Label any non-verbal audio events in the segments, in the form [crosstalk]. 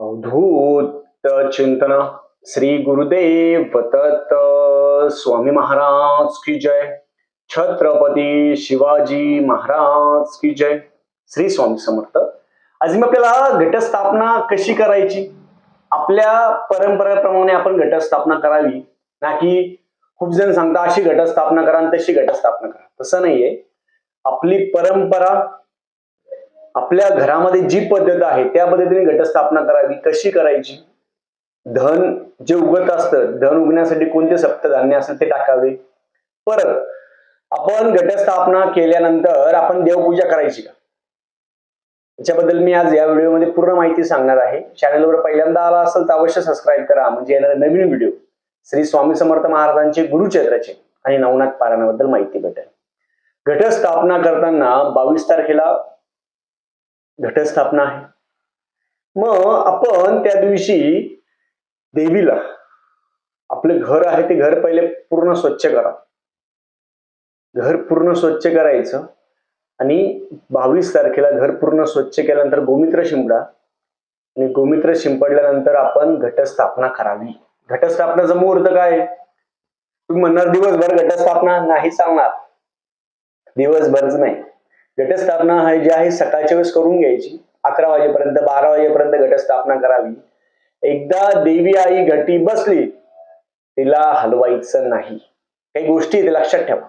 अवधूत चिंतन श्री गुरुदेव तत् स्वामी महाराज की जय. छत्रपती शिवाजी महाराज की जय. श्री स्वामी समर्थ. आज मी आपल्याला घटस्थापना कशी करायची? आपल्या परंपरेप्रमाणे आपण घटस्थापना करावी. ना की खूप जण सांगता अशी घटस्थापना करा आणि तशी घटस्थापना करा. तसं नाहीये. आपली परंपरा आपल्या घरामध्ये जी पद्धत आहे त्या पद्धतीने घटस्थापना करावी कशी करायची? धन जे उगत असतं धन उगण्यासाठी कोणते सप्तधान्य असेल ते टाकावे. परत आपण घटस्थापना केल्यानंतर आपण देवपूजा करायची का? याच्याबद्दल मी आज या व्हिडिओमध्ये पूर्ण माहिती सांगणार आहे. चॅनलवर पहिल्यांदा आला असेल तर अवश्य सबस्क्राईब करा. म्हणजे येणारे नवीन व्हिडिओ श्री स्वामी समर्थ महाराजांचे गुरुचरित्राचे आणि नवनाथ पारायणाबद्दल माहिती भेटेल. घटस्थापना करताना बावीस तारखेला घटस्थापना आहे. मग आपण त्या दिवशी देवीला आपलं घर आहे ते घर पहिले पूर्ण स्वच्छ करा. घर पूर्ण स्वच्छ करायचं आणि बावीस तारखेला घर पूर्ण स्वच्छ केल्यानंतर गोमित्र शिंपडा आणि गोमित्र शिंपडल्यानंतर आपण घटस्थापना करावी. घटस्थापनाचा मुहूर्त काय? तुम्ही म्हणणार दिवसभर घटस्थापना नाही सांगणार दिवसभरच नाही. घटस्थापना आहे जी आहे सकाळच्या वेळेस करून घ्यायची. अकरा वाजेपर्यंत बारा वाजेपर्यंत घटस्थापना करावी. एकदा देवी आई घटी बसली तिला हलवायचं नाही. काही गोष्टी लक्षात ठेवा.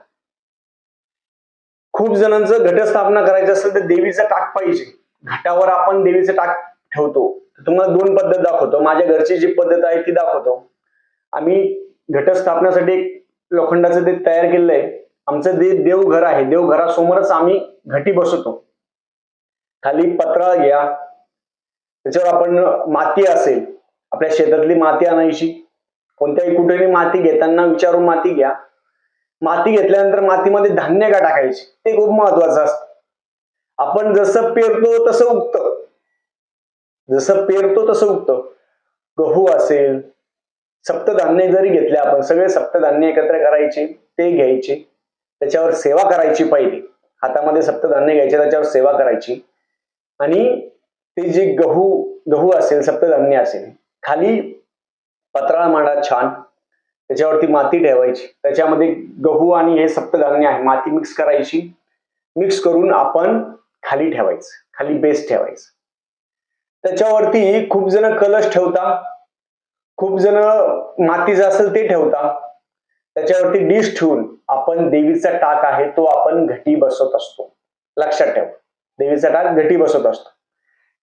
खूप जणांचं घटस्थापना करायचं असेल तर देवीचं टाक पाहिजे. घटावर आपण देवीचं टाक ठेवतो. तुम्हाला दोन पद्धत दाखवतो. माझ्या घरची जी पद्धत आहे ती दाखवतो. आम्ही घटस्थापनासाठी एक लोखंडाचं ते तयार केलेलं आहे. आमचं जे देवघर आहे. देवघरासमोरच आम्ही घटी बसवतो. खाली पत्रा घ्या. त्याच्यावर आपण माती असेल आपल्या शेतातली माती आणायची. कोणत्याही कुठेही माती घेताना विचारून माती घ्या. माती घेतल्यानंतर मातीमध्ये धान्य का टाकायची? ते खूप महत्वाचं असतं. आपण जसं पेरतो तसं उगतं. जसं पेरतो तसं उगतं. गहू असेल सप्तधान्य जरी घेतले आपण सगळे सप्तधान्य एकत्र करायचे ते घ्यायचे. त्याच्यावर सेवा करायची पहिली. हातामध्ये सप्तधान्य घ्यायचे त्याच्यावर सेवा करायची. आणि ते जे गहू गहू असेल सप्तधान्य असेल खाली पत्राळ मांडा छान. त्याच्यावरती माती ठेवायची. त्याच्यामध्ये गहू आणि हे सप्तधान्य आहे माती मिक्स करायची. मिक्स करून आपण खाली ठेवायचं. खाली बेस ठेवायचं. त्याच्यावरती खूप जण कलश ठेवता. खूप जण मातीचं असेल ते ठेवता. त्याच्यावरती डिश ठेवून आपण देवीचा टाक आहे तो आपण घटी बसवत असतो. लक्षात ठेवा. देवीचा टाक घटी बसवत असतो.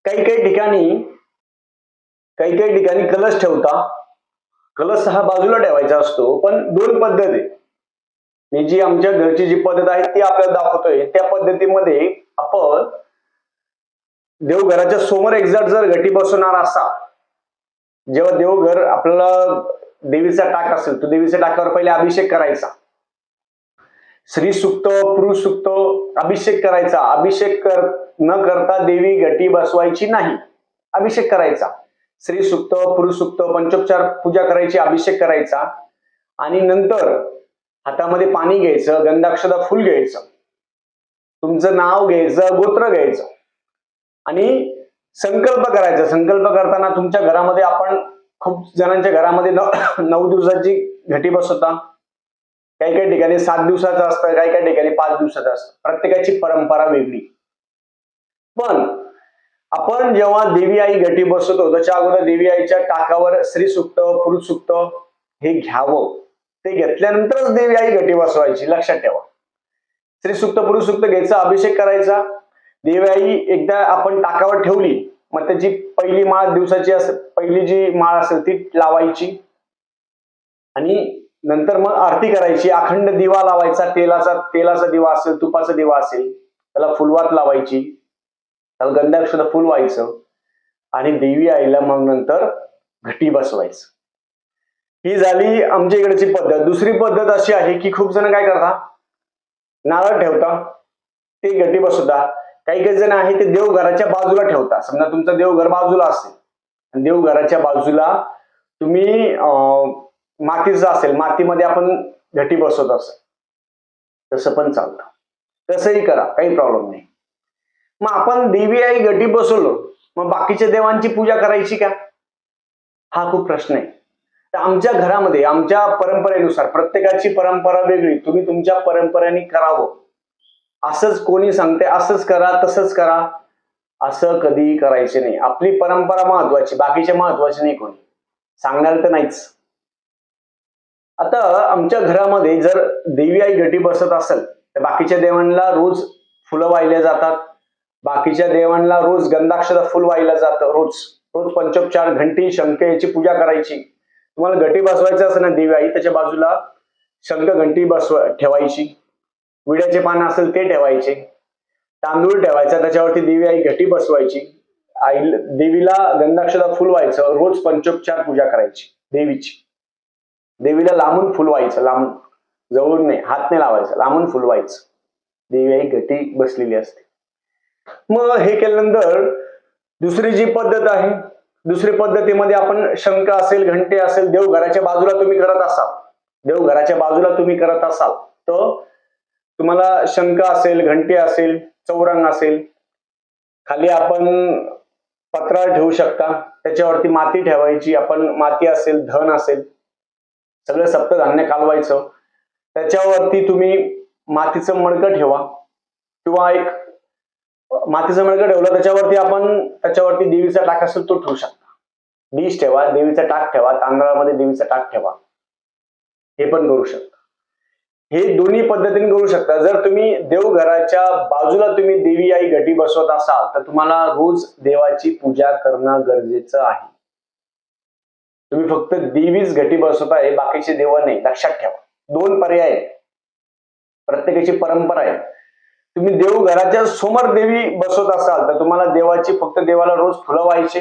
काही काही ठिकाणी काही काही ठिकाणी कलश ठेवता. कलश हा बाजूला ठेवायचा असतो पण दोन पद्धत. आहे मी जी आमच्या घरची जी पद्धत आहे ती आपल्याला दाखवतोय. त्या पद्धतीमध्ये आपण देवघराच्या समोर एक्झॅक्ट जर घटी बसवणार असा जेव्हा देवघर आपल्याला देवीचा टाक असेल तो देवीच्या टाकावर पहिले अभिषेक करायचा. श्री सुक्त पुरुष सुक्त अभिषेक करायचा. अभिषेक कर न करता देवी गटी बसवायची नाही. अभिषेक करायचा. श्री सुक्त पुरुष सुक्त पंचोपचार पूजा करायची अभिषेक करायचा. आणि नंतर हातामध्ये पाणी घ्यायचं गंधाक्षदा फुल घ्यायचं. तुमचं नाव घ्यायचं गोत्र घ्यायचं. आणि संकल्प करायचा. संकल्प करताना तुमच्या घरामध्ये आपण खूप जणांच्या घरामध्ये [coughs] नऊ दिवसाची घटी बसवता काही काही ठिकाणी सात दिवसाचं असतं काही काही ठिकाणी पाच दिवसाचं असतं. प्रत्येकाची परंपरा वेगळी. पण आपण जेव्हा देवी आई घटी बसवतो त्याच्या अगोदर देवी आईच्या टाकावर स्त्री सुक्त पुरुष सुक्त हे घ्यावं. ते घेतल्यानंतरच देवी आई घटी बसवायची लक्षात ठेवा. स्त्री सुक्त पुरुष सुक्त घ्यायचा अभिषेक करायचा. देवी आई एकदा आपण टाकावर ठेवली मग त्याची पहिली माळ दिवसाची असेल पहिली जी माळ असेल ती लावायची. आणि नंतर मग आरती करायची. अखंड दिवा लावायचा तेलाचा तेलाचा दिवा असेल तुपाचा दिवा असेल त्याला फुलवात लावायची. त्याला गंधाक्षर फुल व्हायचं. आणि देवी आईला मग नंतर घटी बसवायचं. ही झाली आमच्या इकडची पद्धत. दुसरी पद्धत अशी आहे की खूप जण काय करता नारळ ठेवता ते घटी बसवता काही काही जण आहे ते देवघराच्या बाजूला ठेवता समजा तुमचं देवघर बाजूला असेल आणि देवघराच्या बाजूला तुम्ही मातीचं असेल मातीमध्ये आपण घटी बसवत असेल. तसं पण चालतं. तसंही करा काही प्रॉब्लेम नाही. मग आपण देवी आई घटी बसवलो मग बाकीच्या देवांची पूजा करायची का? हा खूप प्रश्न आहे. तर आमच्या घरामध्ये आमच्या परंपरेनुसार प्रत्येकाची परंपरा वेगळी तुम्ही तुमच्या परंपरेने करावं. असंच कोणी सांगते असंच करा तसंच करा. असं कधीही करायचे नाही. आपली परंपरा महत्वाची बाकीचे महत्त्वाचे नाही कोणी. सांगणार तर नाहीच. आता आमच्या घरामध्ये जर देवी आई घटी बसत असेल तर बाकीच्या देवांना रोज फुलं वाहिल्या जातात. बाकीच्या देवांना रोज गंधाक्षर फुल वाहिलं जातं रोज. रोज पंचोपचार घंटी शंख याची पूजा करायची. तुम्हाला घटी बसवायचं असेल ना देवी आई त्याच्या बाजूला शंख घंटी बसवा ठेवायची. विड्याचे पान असेल ते ठेवायचे. तांदूळ ठेवायचा त्याच्यावरती देवी आई घटी बसवायची. आई देवीला गंधाक्षता फुलवायचं रोज पंचोपचार पूजा करायची देवीची. देवीला लांबून फुलवायचं लांबून जवळून नाही हात नाही लावायचं लांबून फुलवायचं देवी आई घटी बसलेली असते. मग हे केल्यानंतर दुसरी जी पद्धत आहे दुसरी पद्धतीमध्ये आपण शंख असेल घंटे असेल देवघराच्या बाजूला तुम्ही करत असाल. देवघराच्या बाजूला तुम्ही करत असाल. तर तुम्हाला शंख असेल घंटे असेल चौरंग असेल खाली आपण पत्रा ठेवू शकता. त्याच्यावरती माती ठेवायची आपण माती असेल धन असेल सगळं सप्तधान्य कालवायचं. त्याच्यावरती तुम्ही मातीचं मडकं ठेवा. किंवा एक मातीचं मडकं ठेवलं त्याच्यावरती आपण त्याच्यावरती देवीचा टाक असेल तो ठेवू शकता. डिश ठेवा देवीचा टाक ठेवा तांदळामध्ये देवीचा टाक ठेवा. हे पण करू शकता. हे दोन्ही पद्धतीने करू शकता. जर तुम्ही देवघराच्या बाजूला तुम्ही देवी आई घटी बसवत असाल तर तुम्हाला रोज देवाची पूजा करणं गरजेचं आहे. तुम्ही फक्त देवीच घटी आहे बाकीचे देव नाही. लक्षात ठेवा. दोन पर्याय आहेत. प्रत्येकाची परंपरा आहे. तुम्ही देवघराच्या समोर देवी बसवत असाल तर तुम्हाला देवाची फक्त देवाला रोज फुलं व्हायचे.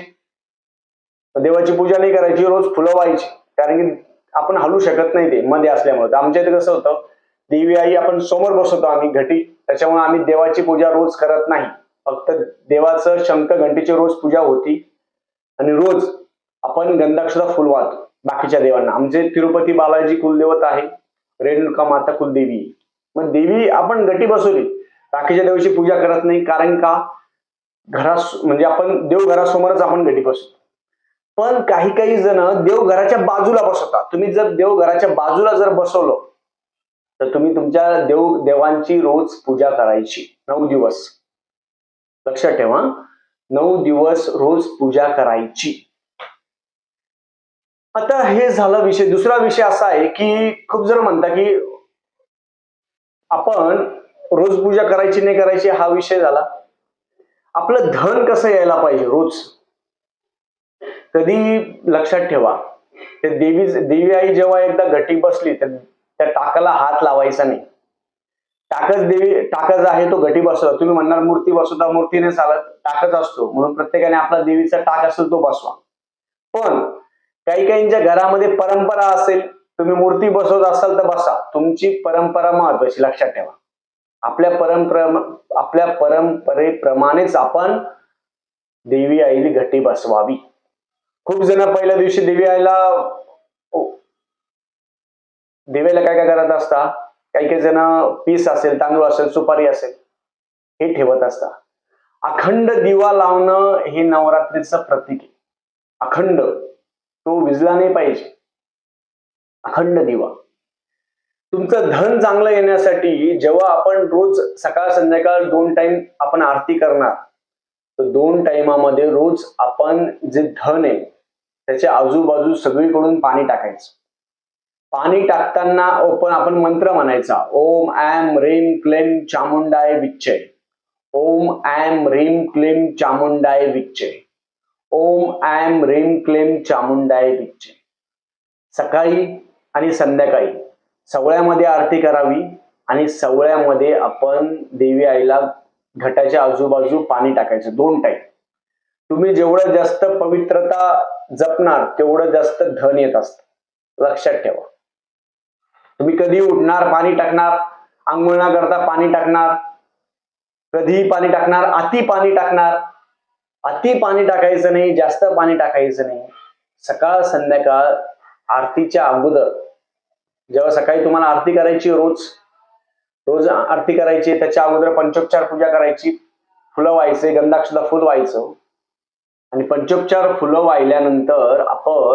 देवाची पूजा नाही करायची रोज फुलं व्हायची. कारण की आपण हलू शकत नाही ते मध्ये असल्यामुळे. आमच्या इथे कसं होतं देवी आई आपण समोर बसवतो आम्ही घटी. त्याच्यामुळे आम्ही देवाची पूजा रोज करत नाही. फक्त देवाचं शंख घंटीची रोज पूजा होती. आणि रोज आपण गंधाक्षदा फुल वाहतो बाकीच्या देवांना. आमचे तिरुपती बालाजी कुलदेवत आहे. रेणुका माता कुलदेवी. मग देवी आपण गटी बसवली. बाकीच्या देवाची पूजा करत नाही. कारण का? घरा म्हणजे आपण देवघरासमोरच आपण गटी बसतो पण काही काही जण देवघराच्या बाजूला बसवतात. तुम्ही जर देवघराच्या बाजूला जर बसवलं तर तुम्ही तुमच्या देव देवांची रोज पूजा करायची. नऊ दिवस. लक्षात ठेवा. नऊ दिवस रोज पूजा करायची. आता हे झाला विषय. दुसरा विषय असा आहे की खूप जण म्हणता की आपण रोज पूजा करायची नाही करायची हा विषय झाला. आपलं धन कसं यायला पाहिजे रोज? कधी लक्षात ठेवा. ते देवी देवी आई जेव्हा एकदा घटी बसली तर त्या टाकाला हात लावायचा नाही. टाकच देवी टाकच आहे तो घटी बसवा. तुम्ही म्हणणार मूर्ती बसवता मूर्तीने चालत. टाकच असतो. म्हणून प्रत्येकाने आपला देवीचा टाक असेल तो बसवा. पण काही काहींच्या घरामध्ये परंपरा असेल तुम्ही मूर्ती बसवत असाल तर बसा. तुमची परंपरा महत्वाची लक्षात ठेवा. आपल्या परंपरा आपल्या परंपरेप्रमाणेच आपण देवी आईली घटी बसवावी. खूप जण पहिल्या दिवशी देवी आईला दिवेला काय काय करत असता? काही काही जण पीस असेल तांदूळ असेल सुपारी असेल हे ठेवत असता. अखंड दिवा लावणं हे नवरात्रीचं प्रतीक आहे. अखंड. तो विजला नाही पाहिजे. अखंड दिवा. तुमचं धन चांगलं येण्यासाठी जेव्हा आपण रोज सकाळ संध्याकाळ दोन टाइम आपण आरती करणार तर दोन टाइमामध्ये रोज आपण जे धन आहे त्याच्या आजूबाजू सगळीकडून पाणी टाकायचं. पाणी टाकताना ओपन आपण मंत्र म्हणायचा. ओम ॲम रीम क्लेम चामुंडाय विच्चय ओम ॲम रीम क्लेम चामुंडाय विच्चय ओम ॲम रीम क्लेम चामुंडाय विच्चय सकाळी आणि संध्याकाळी सवळ्यामध्ये आरती करावी आणि सवळ्यामध्ये आपण देवी आईला घटाच्या आजूबाजू पाणी टाकायचं. दोन टाईम तुम्ही जेवढं जास्त पवित्रता जपणार तेवढं जास्त धन येत असत. लक्षात ठेवा. तुम्ही कधी उठणार पाणी टाकणार आंघोळ न करता पाणी टाकणार कधीही पाणी टाकणार अति पाणी टाकणार अति पाणी टाकायचं नाही जास्त पाणी टाकायचं नाही. सकाळ संध्याकाळ आरतीच्या अगोदर. जेव्हा सकाळी तुम्हाला आरती करायची रोज रोज आरती करायची त्याच्या अगोदर पंचोपचार पूजा करायची फुलं व्हायचे गंधाक्षला फुल व्हायचं. आणि पंचोपचार फुलं वाहिल्यानंतर आपण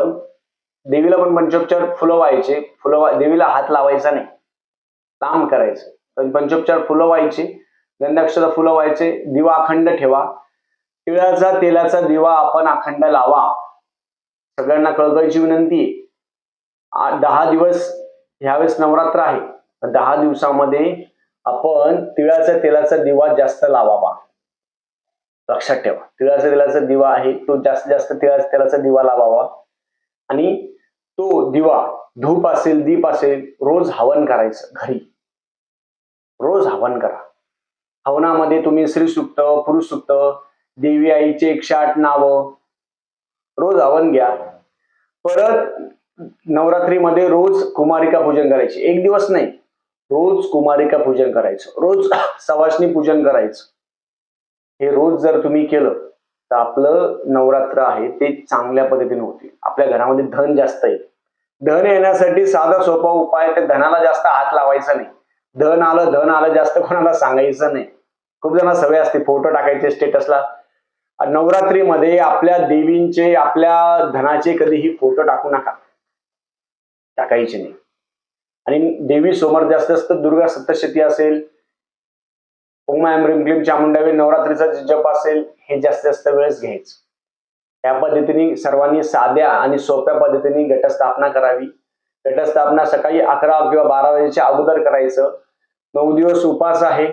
देवीला पण पंचोपचार फुलं व्हायचे फुलं वा- देवीला हात लावायचा नाही. काम करायचं. पण पंचोपचार फुलं व्हायची गंधाक्षर फुलं व्हायचे दिवा अखंड ठेवा. तिळाचा तेलाचा दिवा आपण अखंड लावा. सगळ्यांना कळकळीची विनंती आहे. दहा दिवस ह्यावेळेस नवरात्र आहे. दहा दिवसामध्ये आपण तिळाच्या तेलाचा दिवा जास्त लावावा. लक्षात ठेवा. तिळाचा तेलाचा दिवा आहे तो जास्तीत जास्त तिळाच्या तेलाचा दिवा लावावा. आणि तो दिवा धूप असेल दीप असेल रोज हवन करायचं घरी. रोज हवन करा. हवनामध्ये तुम्ही स्त्री सुक्त पुरुष सुक्त देवी आईचे एकशे आठ नावं रोज हवन घ्या. परत नवरात्रीमध्ये रोज कुमारिका पूजन करायचे. एक दिवस नाही. रोज कुमारिका पूजन करायचं. रोज [clears throat] सवासनी पूजन करायचं. हे रोज जर तुम्ही केलं तर आपलं नवरात्र आहे ते चांगल्या पद्धतीने होते. आपल्या घरामध्ये धन जास्त येईल धन येण्यासाठी साधा सोपा उपाय तर धनाला जास्त हात लावायचा नाही. धन आलं धन आलं जास्त कोणाला सांगायचं नाही. खूप जणांना सवय असते फोटो टाकायचे स्टेटसला. नवरात्रीमध्ये आपल्या देवींचे आपल्या धनाचे कधीही फोटो टाकू नका. टाकायचे नाही. आणि देवी समोर जास्त जास्त दुर्गा सप्तशती असेल ओम ऐम ह्रीम क्लीम चामुंडावी नवरात्रीचा जे जप असेल हे जास्तीत जास्त वेळेस घ्यायचं. त्या पद्धतीने सर्वांनी साध्या आणि सोप्या पद्धतीने घटस्थापना करावी. घटस्थापना सकाळी अकरा किंवा बारा वाजेच्या अगोदर करायचं. नऊ दिवस उपास आहे.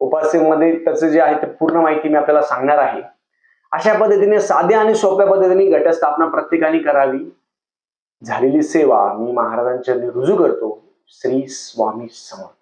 उपासेमध्ये त्याचं जे आहे ते पूर्ण माहिती मी आपल्याला सांगणार आहे. अशा पद्धतीने साध्या आणि सोप्या पद्धतीने घटस्थापना प्रत्येकाने करावी. झालेली सेवा मी महाराजांच्या रुजू करतो. श्री स्वामी समर्थ.